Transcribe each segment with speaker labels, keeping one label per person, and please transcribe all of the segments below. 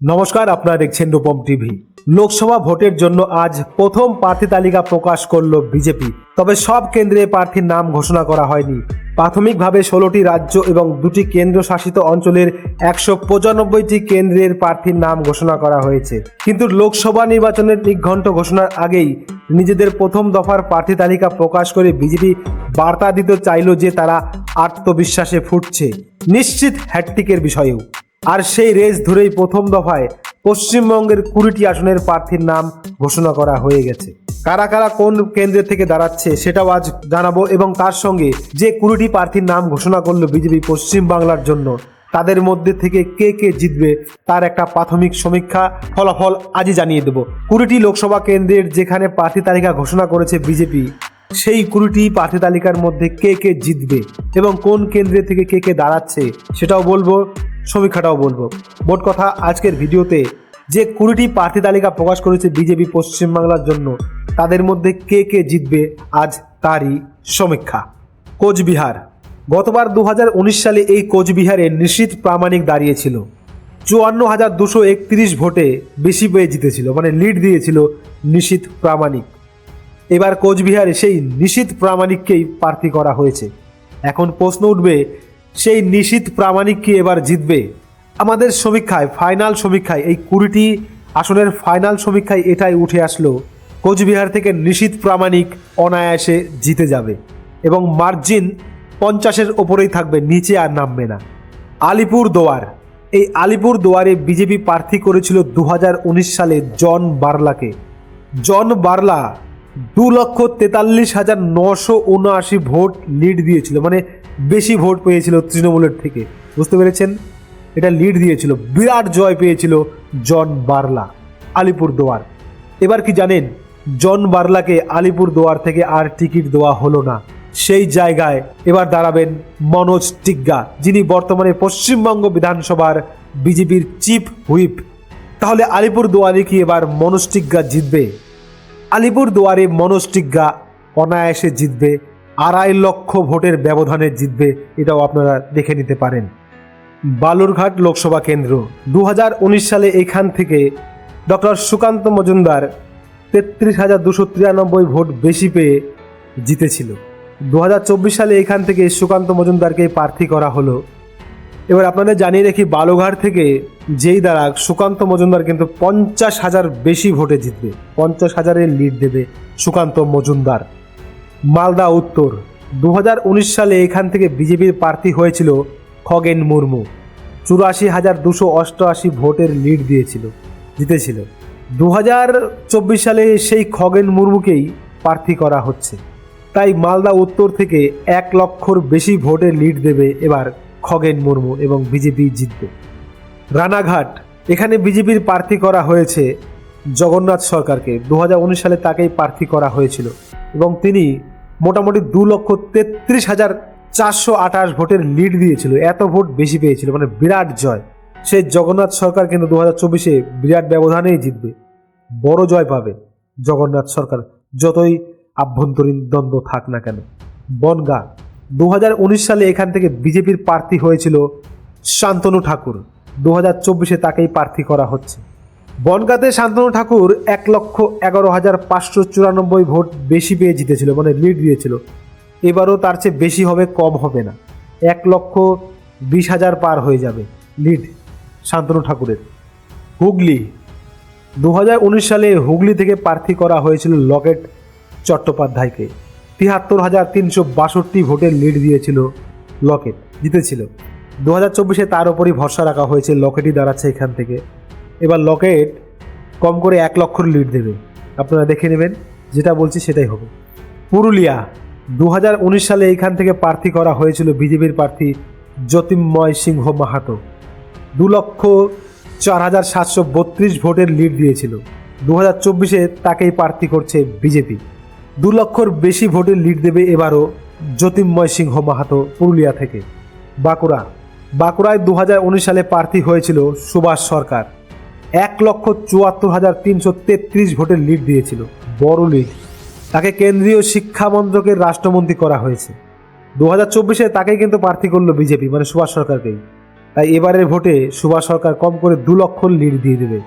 Speaker 1: নমস্কার, আপনারা দেখছেন রূপম টিভি। লোকসভা ভোটের জন্য আজ প্রথম প্রার্থী তালিকা প্রকাশ করল বিজেপি, তবে সব কেন্দ্রে প্রার্থীর নাম ঘোষণা করা হয়নি। প্রাথমিকভাবে ষোলোটি রাজ্য এবং দুটি কেন্দ্রশাসিত অঞ্চলের একশো পঁচানব্বইটি কেন্দ্রের প্রার্থীর নাম ঘোষণা করা হয়েছে। কিন্তু লোকসভা নির্বাচনের নিঘণ্ট ঘোষণার আগেই নিজেদের প্রথম দফার প্রার্থী তালিকা প্রকাশ করে বিজেপি বার্তা দিতে চাইল যে তারা আত্মবিশ্বাসে ফুটছে। নিশ্চিত হ্যাট্রিকের বিষয়েও। আর সেই রেস ধরেই প্রথম দফায় পশ্চিমবঙ্গের কুড়িটি আসনের প্রার্থীর নাম ঘোষণা করা হয়ে গেছে। কারা কারা কোন কেন্দ্র থেকে দাঁড়াচ্ছে সেটাও আজ জানাব এবং তার সঙ্গে যে কুড়িটি প্রার্থীর নাম ঘোষণা করল বিজেপি পশ্চিম বাংলার জন্য, তাদের মধ্যে থেকে কে কে জিতবে তার একটা প্রাথমিক সমীক্ষা ফলাফল আজই জানিয়ে দেব। কুড়িটি লোকসভা কেন্দ্রের যেখানে প্রার্থী তালিকা ঘোষণা করেছে বিজেপি, সেই কুড়িটি প্রার্থী তালিকার মধ্যে কে কে জিতবে এবং কোন কেন্দ্রে থেকে কে কে দাঁড়াচ্ছে সেটাও বলব। সমীক্ষাটাও বলব। মোট কথা, আজকের ভিডিওতে যে কুড়িটি প্রার্থী তালিকা প্রকাশ করেছে বিজেপি পশ্চিমবাংলার জন্য, তাদের মধ্যে কে কে জিতবে আজ তারই সমীক্ষা? কোচবিহার। গতবার দু হাজার উনিশ সালে এই কোচবিহারে নিশ্চিত প্রামাণিক দাঁড়িয়েছিল। চুয়ান্ন হাজার দুশো একত্রিশ ভোটে বেশি পেয়ে জিতেছিল মানে লিড দিয়েছিল নিশীত প্রামাণিক। এবার কোচবিহারে সেই নিশীত প্রামাণিককেই প্রার্থী করা হয়েছে। এখন প্রশ্ন উঠবে সেই নিশীত প্রামাণিক কি এবার জিতবে? আমাদের সমীক্ষায় ফাইনাল সমীক্ষায়, এই কুড়িটি আসনের ফাইনাল সমীক্ষায় এটাই উঠে আসলো। কোচবিহার থেকে নিশীত প্রামাণিক অনায়াসে জিতে যাবে এবং মার্জিন পঞ্চাশের ওপরেই থাকবে, নিচে আর নামবে না। আলিপুর দোয়ার, এই আলিপুর দোয়ারে বিজেপি প্রার্থী করেছিল দু হাজার উনিশ সালে জন বার্লাকে। জন বার্লা দু লক্ষ তেতাল্লিশ হাজার নশো উনআশি ভোট লিড দিয়েছিল মানে বেশি ভোট পেয়েছিল তৃণমূলের থেকে। বুঝতে পেরেছেন? এটা লিড দিয়েছিল। বিরাট জয় পেয়েছিল জন বার্লা আলিপুর দোয়ার এবার কি জানেন, জন বার্লাকে আলিপুর দোয়ার থেকে আর টিকিট দেওয়া হলো না। সেই জায়গায় এবার দাঁড়াবেন মনোজ টিগ্গা, যিনি বর্তমানে পশ্চিমবঙ্গ বিধানসভার বিজেপির চিফ হুইপ। তাহলে আলিপুর দুয়ারে কি এবার মনোজ টিগ্গা জিতবে? আলিপুর দুয়ারে মনোজ টিগ্গা অনায়াসে জিতবে। আড়াই লক্ষ ভোটের ব্যবধানে জিতবে এটাও আপনারা দেখে নিতে পারেন। বালুরঘাট লোকসভা কেন্দ্র দু হাজার উনিশ সালে এখান থেকে ডক্টর সুকান্ত মজুমদার তেত্রিশ হাজার দুশো তিরানব্বই ভোট বেশি পেয়ে জিতেছিল। দু হাজার চব্বিশ সালে এখান থেকে সুকান্ত মজুমদারকে প্রার্থী করা হলো। এবার আপনাদের জানিয়ে রাখি বালুঘাট থেকে যেই দ্বারা সুকান্ত মজুমদার কিন্তু পঞ্চাশ হাজার বেশি ভোটে জিতবে, পঞ্চাশ হাজারের লিড দেবে সুকান্ত মজুমদার। মালদা উত্তর। দু হাজার উনিশ সালে এখান থেকে বিজেপির প্রার্থী হয়েছিল খগেন মুর্মু। চুরাশি হাজার দুশো অষ্টআশি ভোটের লিড দিয়েছিল, জিতেছিল। দু হাজার চব্বিশ সালে সেই খগেন মুর্মুকেই প্রার্থী করা হচ্ছে। তাই মালদা উত্তর থেকে এক লক্ষর বেশি ভোটের লিড দেবে এবার খগেন মুর্মু এবং বিজেপি জিতবে। রানাঘাট, এখানে বিজেপির প্রার্থী করা হয়েছে জগন্নাথ সরকারকে। দু হাজার উনিশ সালে তাকেই প্রার্থী করা হয়েছিল। এবং তিনি মোটামুটি দু লক্ষ তেত্রিশ হাজার চারশো আঠাশ ভোটের লিড দিয়েছিল। এত ভোট বেশি পেয়েছিল মানে বিরাট জয়। সেই জগন্নাথ সরকার কিন্তু দু হাজার চব্বিশে বিরাট ব্যবধানেই জিতবে। বড় জয় পাবে জগন্নাথ সরকার, যতই আভ্যন্তরীণ দ্বন্দ্ব থাক না কেন। বনগা, দু হাজার উনিশ সালে এখান থেকে বিজেপির প্রার্থী হয়েছিল শান্তনু ঠাকুর। দু হাজার চব্বিশে তাকেই প্রার্থী করা হচ্ছে। বনগাঁতে শান্তনু ঠাকুর এক লক্ষ এগারো হাজার পাঁচশো চুরানব্বই ভোট বেশি পেয়ে জিতেছিল মানে লিড দিয়েছিল। এবারও তার চেয়ে বেশি হবে, কম হবে না। এক লক্ষ বিশ হাজার পার হয়ে যাবে লিড শান্তনু ঠাকুরের। হুগলি দু হাজার উনিশ সালে হুগলি থেকে প্রার্থী করা হয়েছিল লকেট চট্টোপাধ্যায়কে। তিয়াত্তর হাজার তিনশো বাষট্টি ভোটের লিড দিয়েছিল লকেট, জিতেছিল। দু হাজার চব্বিশে তার ওপরই ভরসা রাখা হয়েছে, লকেটই দাঁড়াচ্ছে এখান থেকে। এবার লকেট কম করে এক লক্ষর লিড দেবে। আপনারা দেখে নেবেন, যেটা বলছি সেটাই হবে। পুরুলিয়া দু হাজার উনিশ সালে এইখান থেকে প্রার্থী করা হয়েছিল বিজেপির প্রার্থী জ্যোতির্ময় সিংহ মাহাতো। দু লক্ষ চার হাজার সাতশো বত্রিশ ভোটের লিড দিয়েছিল। দু হাজার চব্বিশে তাকেই প্রার্থী করছে বিজেপি। দু লক্ষর বেশি ভোটের লিড দেবে এবারও জ্যোতির্ময় সিংহ মাহাতো পুরুলিয়া থেকে। বাঁকুড়া, বাঁকুড়ায় দু হাজার উনিশ সালে প্রার্থী হয়েছিল সুভাষ সরকার। এক লক্ষ চুয়াত্তর হাজার তিনশো তেত্রিশ ভোটের লিড দিয়েছিল। বড় লিড। তাকে কেন্দ্রীয় শিক্ষা মন্ত্রকের রাষ্ট্রমন্ত্রী করা হয়েছে। দু হাজার চব্বিশে তাকেই কিন্তু প্রার্থী করল বিজেপি মানে সুভাষ সরকারকেই। তাই এবারের ভোটে সুভাষ সরকার কম করে দু লক্ষ লিড দিয়ে দেবে।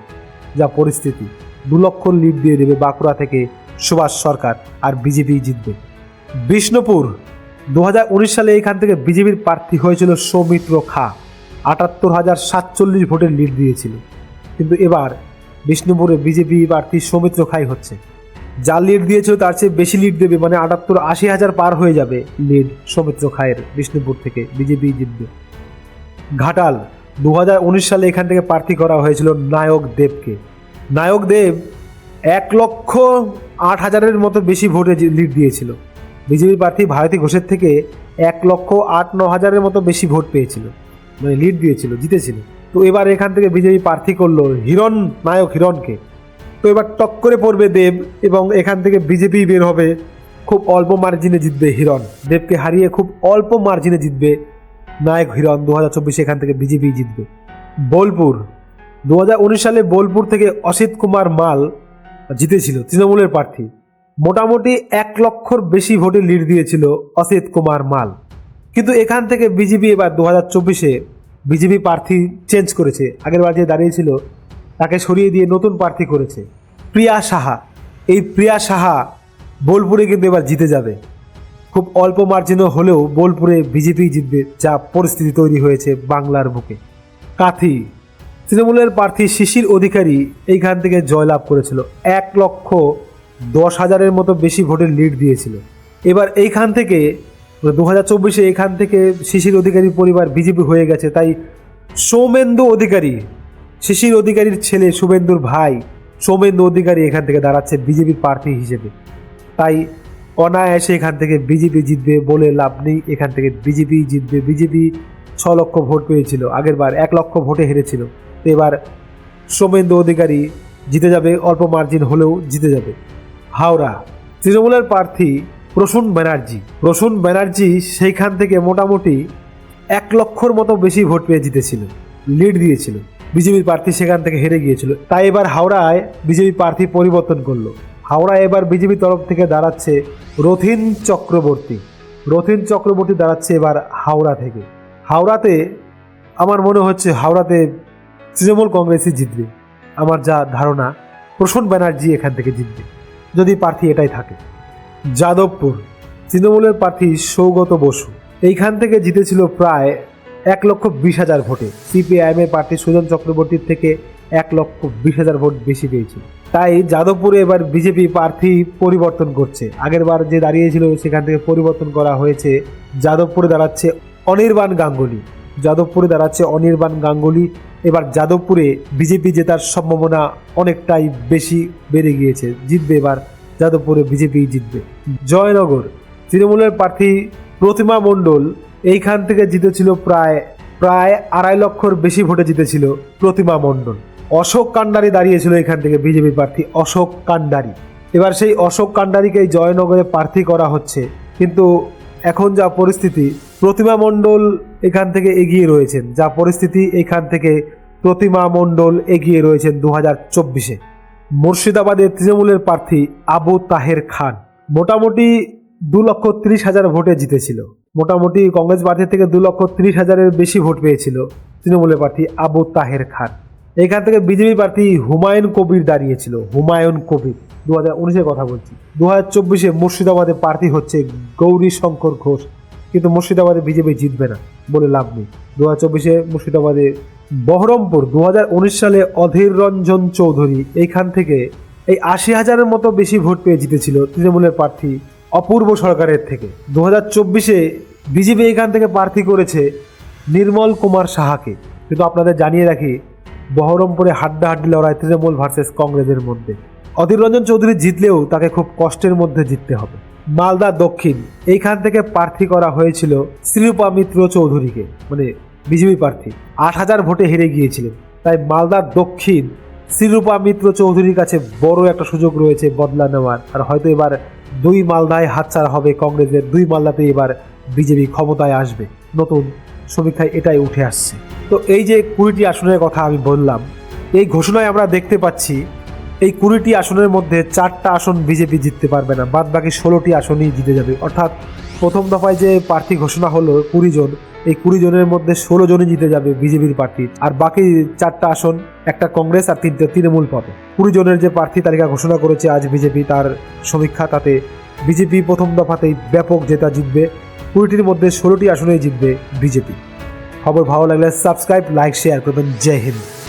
Speaker 1: যা পরিস্থিতি। দু লক্ষ লিড দিয়ে দেবে বাঁকুড়া থেকে সুভাষ সরকার আর বিজেপি জিতবে। বিষ্ণুপুর। দু হাজার উনিশ সালে এখান থেকে বিজেপির প্রার্থী হয়েছিল সৌমিত্র খা। আটাত্তর হাজার সাতচল্লিশ ভোটের লিড দিয়েছিল। কিন্তু এবার বিষ্ণুপুরে বিজেপি প্রার্থী সৌমিত্র খাই হচ্ছে। যা লিড দিয়েছিল তার চেয়ে বেশি লিড দেবে মানে আটাত্তর আশি হাজার পার হয়ে যাবে লিড সৌমিত্র খায়ের বিষ্ণুপুর থেকে বিজেপি জিতবে। ঘাটাল দু হাজার উনিশ সালে এখান থেকে প্রার্থী করা হয়েছিল নায়ক দেবকে। নায়ক দেব এক লক্ষ আট হাজারের মতো বেশি ভোটে লিড দিয়েছিল। বিজেপি প্রার্থী ভারতী ঘোষের থেকে এক লক্ষ আট ন হাজারের মতো বেশি ভোট পেয়েছিল। মানে লিড দিয়েছিল, জিতেছিল। তো এবার এখান থেকে বিজেপি প্রার্থী করল হিরণ নায়ক হিরণকে। তো এবার টক করে পড়বে দেব এবং এখান থেকে বিজেপি বের হবে, খুব অল্প মার্জিনে জিতবে হিরণ। দেবকে হারিয়ে খুব অল্প মার্জিনে জিতবে নায়ক হিরণ দু হাজার চব্বিশে এখান থেকে বিজেপি জিতবে। বোলপুর দু হাজার উনিশ সালে বোলপুর থেকে অসিত কুমার মাল জিতেছিল তৃণমূলের প্রার্থী। মোটামুটি এক লক্ষর বেশি ভোটে লিড দিয়েছিল অসিত কুমার মাল। কিন্তু এখান থেকে বিজেপি এবার দু হাজার চব্বিশে বিজেপি প্রার্থী চেঞ্জ করেছে। আগের বার যে দাঁড়িয়েছিল, তাকে সরিয়ে দিয়ে নতুন প্রার্থী করেছে। প্রিয়া সাহা। এই প্রিয়া সাহা বোলপুরে কিন্তু এবার জিতে যাবে। খুব অল্প মার্জিনও হলেও বোলপুরে বিজেপি জিতবে, যা পরিস্থিতি তৈরি হয়েছে বাংলার বুকে। কাথি। তৃণমূলের প্রার্থী শিশির অধিকারী এইখান থেকে জয়লাভ করেছিল। এক লক্ষ দশ হাজারের মতো বেশি ভোটের লিড দিয়েছিল। এবার এইখান থেকে দু হাজার চব্বিশে এখান থেকে শিশির অধিকারী পরিবার বিজেপি হয়ে গেছে। তাই সৌমেন্দু অধিকারী, শিশির অধিকারীর ছেলে শুভেন্দুর ভাই সৌমেন্দু অধিকারী এখান থেকে দাঁড়াচ্ছে বিজেপির প্রার্থী হিসেবে। তাই অনায়াসে এখান থেকে বিজেপি জিতবে বলে লাভ নেই। এখান থেকে বিজেপি জিতবে। বিজেপি ছ লক্ষ ভোট পেয়েছিল। আগের বার এক লক্ষ ভোটে হেরেছিল। তো এবার সৌমেন্দু অধিকারী জিতে যাবে। অল্প মার্জিন হলেও জিতে যাবে। হাওড়া, তৃণমূলের প্রার্থী প্রসূন ব্যানার্জি। প্রসূন ব্যানার্জি সেইখান থেকে মোটামুটি এক লক্ষর মতো বেশি ভোট পেয়ে জিতেছিল, লিড দিয়েছিল। বিজেপির প্রার্থী সেখান থেকে হেরে গিয়েছিল। তাই এবার হাওড়ায় বিজেপি প্রার্থী পরিবর্তন করল। হাওড়ায় এবার বিজেপি তরফ থেকে দাঁড়াচ্ছে রথিন চক্রবর্তী। রথিন চক্রবর্তী দাঁড়াচ্ছে এবার হাওড়া থেকে। হাওড়াতে আমার মনে হচ্ছে হাওড়াতে তৃণমূল কংগ্রেসই জিতবে। আমার যা ধারণা, প্রসূন ব্যানার্জি এখান থেকে জিতবে, যদি প্রার্থী এটাই থাকে। যাদবপুর। তৃণমূলের প্রার্থী সৌগত বসু। এইখান থেকে জিতেছিল প্রায় এক লক্ষ বিশ হাজার ভোটে। সিপিআইএমের প্রার্থী সুজন চক্রবর্তীর থেকে এক লক্ষ বিশ হাজার ভোট বেশি পেয়েছিল। তাই যাদবপুরে এবার বিজেপি প্রার্থী পরিবর্তন করছে। আগের বার যে দাঁড়িয়েছিল সেখান থেকে পরিবর্তন করা হয়েছে। যাদবপুরে দাঁড়াচ্ছে অনির্বাণ গাঙ্গুলি। যাদবপুরে দাঁড়াচ্ছে অনির্বাণ গাঙ্গুলি। এবার যাদবপুরে বিজেপি জেতার সম্ভাবনা অনেকটাই বেশি বেড়ে গিয়েছে। জিতবে এবার যাদবপুরে বিজেপি জিতবে। জয়নগর, তৃণমূলের প্রার্থী প্রতিমা মণ্ডল এইখান থেকে জিতেছিল প্রায় প্রায় আড়াই লক্ষর বেশি ভোটে জিতেছিল প্রতিমা মণ্ডল। অশোক কান্ডারি দাঁড়িয়েছিল এখান থেকে বিজেপি প্রার্থী অশোক কান্ডারি। এবার সেই অশোক কান্ডারিকে জয়নগরে প্রার্থী করা হচ্ছে। কিন্তু এখন যা পরিস্থিতি, প্রতিমা মণ্ডল এখান থেকে এগিয়ে রয়েছেন। যা পরিস্থিতি, এখান থেকে প্রতিমা মণ্ডল এগিয়ে রয়েছেন দু হাজার চব্বিশে। মুর্শিদাবাদের তৃণমূলের প্রার্থী আবু তাহের খান মোটামুটি দু লক্ষ ত্রিশ হাজার ভোটে জিতেছিল। মোটামুটি কংগ্রেস প্রার্থী থেকে দু লক্ষ ত্রিশ হাজারের বেশি ভোট পেয়েছিল তৃণমূলের প্রার্থী আবু তাহের খান। এখান থেকে বিজেপি প্রার্থী হুমায়ুন কবির দাঁড়িয়েছিল। হুমায়ুন কবির দু হাজার উনিশের কথা বলছি। দু হাজার চব্বিশে মুর্শিদাবাদে প্রার্থী হচ্ছে গৌরী শঙ্কর ঘোষ। কিন্তু মুর্শিদাবাদে বিজেপি জিতবে না বলে লাভ নেই। দু হাজার চব্বিশে মুর্শিদাবাদে বহরমপুর দু সালে অধীর রঞ্জন চৌধুরী এইখান থেকে এই আশি হাজারের মতো বেশি ভোট পেয়ে জিতেছিল তৃণমূলের প্রার্থী অপূর্ব সরকারের থেকে। দু হাজার চব্বিশে বিজেপি এখান থেকে প্রার্থী করেছে নির্মল কুমার সাহাকে। কিন্তু আপনাদের জানিয়ে রাখি, বহরমপুরে হাড্ডাহাড্ডি লড়াই তৃণমূল ভার্সেস কংগ্রেসের মধ্যে। অধীর রঞ্জন চৌধুরী জিতলেও তাকে খুব কষ্টের মধ্যে জিততে হবে। মালদা দক্ষিণ, এইখান থেকে প্রার্থী করা হয়েছিল শ্রীরূপা মিত্র চৌধুরীকে। মানে বিজেপি প্রার্থী। আট হাজার ভোটে হেরে গিয়েছিলেন। তাই মালদার দক্ষিণ শ্রীরূপা মিত্র চৌধুরীর কাছে বড় একটা সুযোগ রয়েছে বদলা নেওয়ার। আর হয়তো এবার দুই মালদায় হাতছাড়া হবে কংগ্রেসের। দুই মালদাতে এবার বিজেপি ক্ষমতায় আসবে। নতুন সমীক্ষায় এটাই উঠে আসছে। তো এই যে কুড়িটি আসনের কথা আমি বললাম, এই ঘোষণায় আমরা দেখতে পাচ্ছি এই কুড়িটি আসনের মধ্যে চারটা আসন বিজেপি জিততে পারবে না। বাদ বাকি ষোলোটি আসনই জিতে যাবে। অর্থাৎ প্রথম দফায় যে প্রার্থী ঘোষণা হলো কুড়ি জন, এই কুড়ি জনের মধ্যে ষোলো জনই জিতে যাবে বিজেপির প্রার্থী। আর বাকি চারটা আসন, একটা কংগ্রেস আর তিনটে তৃণমূল পাবে। কুড়ি জনের যে প্রার্থী তালিকা ঘোষণা করেছে আজ বিজেপি, তার সমীক্ষা তাতে বিজেপি প্রথম দফাতেই ব্যাপক জেতা জিতবে। কুড়িটির মধ্যে ষোলোটি আসনেই জিতবে বিজেপি। খবর ভালো লাগলে সাবস্ক্রাইব, লাইক, শেয়ার করবেন। জয় হিন্দ।